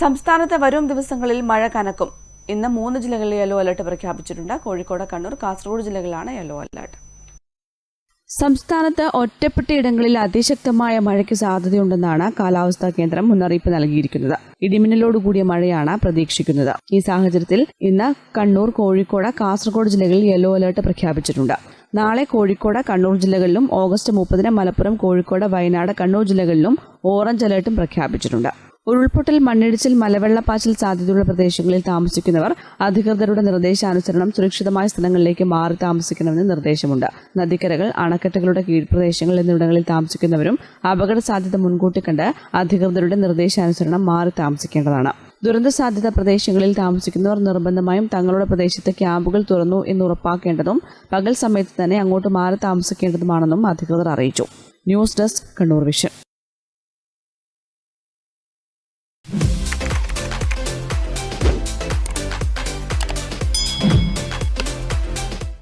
സംസ്ഥാനത്ത് വരും ദിവസങ്ങളിൽ മഴ കനക്കും. ഇന്ന് മൂന്ന് ജില്ലകളിൽ യെല്ലോ അലർട്ട് പ്രഖ്യാപിച്ചിട്ടുണ്ട്. കോഴിക്കോട് കണ്ണൂർ കാസർഗോഡ് ജില്ലകളിലാണ് യെല്ലോ അലർട്ട്. സംസ്ഥാനത്ത് ഒറ്റപ്പെട്ടയിടങ്ങളിൽ അതിശക്തമായ മഴയ്ക്ക് സാധ്യതയുണ്ടെന്നാണ് കാലാവസ്ഥാ കേന്ദ്രം മുന്നറിയിപ്പ് നൽകിയിരിക്കുന്നത്. ഇടിമിന്നലോടുകൂടിയ മഴയാണ് പ്രതീക്ഷിക്കുന്നത്. ഈ സാഹചര്യത്തിൽ ഇന്ന് കണ്ണൂർ കോഴിക്കോട് കാസർഗോഡ് ജില്ലകളിൽ യെല്ലോ അലർട്ട് പ്രഖ്യാപിച്ചിട്ടുണ്ട്. നാളെ കോഴിക്കോട് കണ്ണൂർ ജില്ലകളിലും ഓഗസ്റ്റ് മുപ്പതിന് മലപ്പുറം കോഴിക്കോട് വയനാട് കണ്ണൂർ ജില്ലകളിലും ഓറഞ്ച് അലർട്ടും പ്രഖ്യാപിച്ചിട്ടുണ്ട്. ഉരുൾപൊട്ടൽ മണ്ണിടിച്ചിൽ മലവെള്ളപ്പാച്ചിൽ സാധ്യതയുള്ള പ്രദേശങ്ങളിൽ താമസിക്കുന്നവർ അധികൃതരുടെ നിർദ്ദേശാനുസരണം സുരക്ഷിതമായ സ്ഥലങ്ങളിലേക്ക് മാറി താമസിക്കണമെന്ന് നിർദ്ദേശമുണ്ട്. നദിക്കരകൾ അണക്കെട്ടുകളുടെ കീഴ്പ്രദേശങ്ങൾ എന്നിവിടങ്ങളിൽ താമസിക്കുന്നവരും അപകട സാധ്യത മുൻകൂട്ടി കണ്ട് അധികൃതരുടെ നിർദ്ദേശാനുസരണം മാറി താമസിക്കേണ്ടതാണ്. ദുരന്ത സാധ്യത പ്രദേശങ്ങളിൽ താമസിക്കുന്നവർ നിർബന്ധമായും തങ്ങളുടെ പ്രദേശത്ത് ക്യാമ്പുകൾ തുറന്നു എന്ന് ഉറപ്പാക്കേണ്ടതും പകൽ സമയത്ത് തന്നെ അങ്ങോട്ട് മാറി താമസിക്കേണ്ടതുമാണെന്നും അധികൃതർ അറിയിച്ചു. News desk Kannur vision.